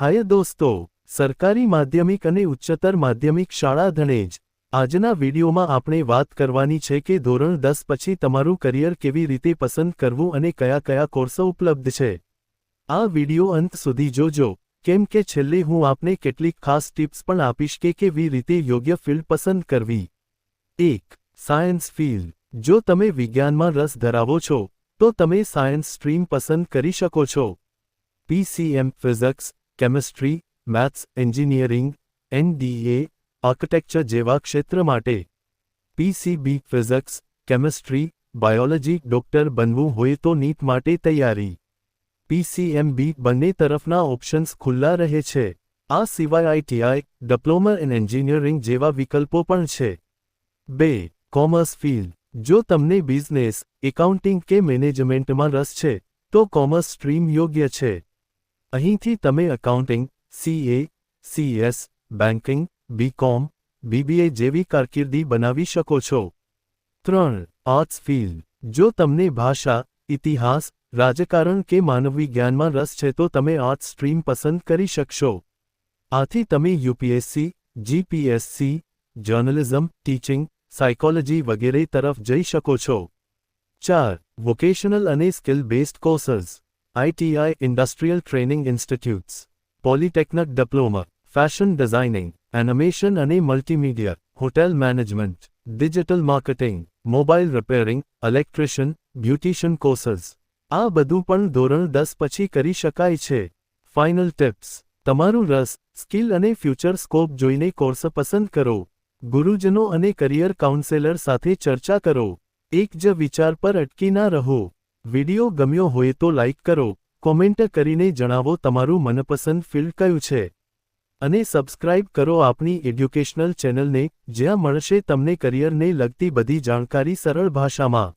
હાય દોસ્તો સરકારી માધ્યમિક અને ઉચ્ચતર માધ્યમિક શાળા ધણેજ આજના વિડીયોમાં આપણે વાત કરવાની છે કે ધોરણ દસ પછી તમારું કરિયર કેવી રીતે પસંદ કરવું અને કયા કયા કોર્સો ઉપલબ્ધ છે આ વિડીયો અંત સુધી જોજો કેમ કે છેલ્લે હું આપને કેટલીક ખાસ ટિપ્સ પણ આપીશ કે કેવી રીતે યોગ્ય ફિલ્ડ પસંદ કરવી એક સાયન્સ ફિલ્ડ જો તમે વિજ્ઞાનમાં રસ ધરાવો છો તો તમે સાયન્સ સ્ટ્રીમ પસંદ કરી શકો છો PCM physics chemistry maths engineering NDA architecture जैव क्षेत्र માટે PCB physics chemistry biology doctor બનવું હોય તો નીટ માટે તૈયારી पीसीएमबी બંને તરફના ઓપ્શન્સ ખુલ્લા રહે છે આ સિવાય आईटीआई ડિપ્લોમા ઇન એન્જિનિયરિંગ જેવા વિકલ્પો પણ છે બે કોમર્સ ફિલ્ડ જો તમને બિઝનેસ એકાઉન્ટિંગ કે મેનેજમેન્ટમાં રસ છે તો કોમર્સ સ્ટ્રીમ યોગ્ય છે અહીંથી તમે accounting, CA, CS, banking, BCom, BBA જેવી કારકિર્દી બનાવી શકો છો. 3 આર્ટ્સ ફિલ્ડ જો તમને ભાષા, ઇતિહાસ, રાજકારણ કે માનવ વિજ્ઞાનમાં રસ છે તો તમે આર્ટ સ્ટ્રીમ પસંદ કરી શકશો. આથી તમે UPSC, GPSC, journalism, teaching, psychology વગેરે તરફ જઈ શકો છો. 4 વોકેશનલ અને skill based courses ITI Industrial Training Institutes, Polytechnic Diploma, Fashion Designing, Animation and Multimedia, Hotel Management, Digital Marketing, Mobile Repairing, Electrician, Beautician Courses. આ બધું પણ ધોરણ દસ પછી કરી શકાય છે ફાઇનલ ટિપ્સ તમારું રસ સ્કિલ અને ફ્યુચર સ્કોપ જોઈને કોર્સ પસંદ કરો ગુરુજનો અને કરિયર કાઉન્સેલર સાથે ચર્ચા કરો એક જ વિચાર પર અટકી ના રહો વિડિયો ગમ્યો હોય તો લાઇક કરો કોમેન્ટ કરીને જણાવો તમારું મનપસંદ ફિલ્ડ કયું છે અને સબસ્ક્રાઇબ કરો આપની એડ્યુકેશનલ ચેનલને જ્યાં મળશે તમને કરિયરને લગતી બધી જાણકારી સરળ ભાષામાં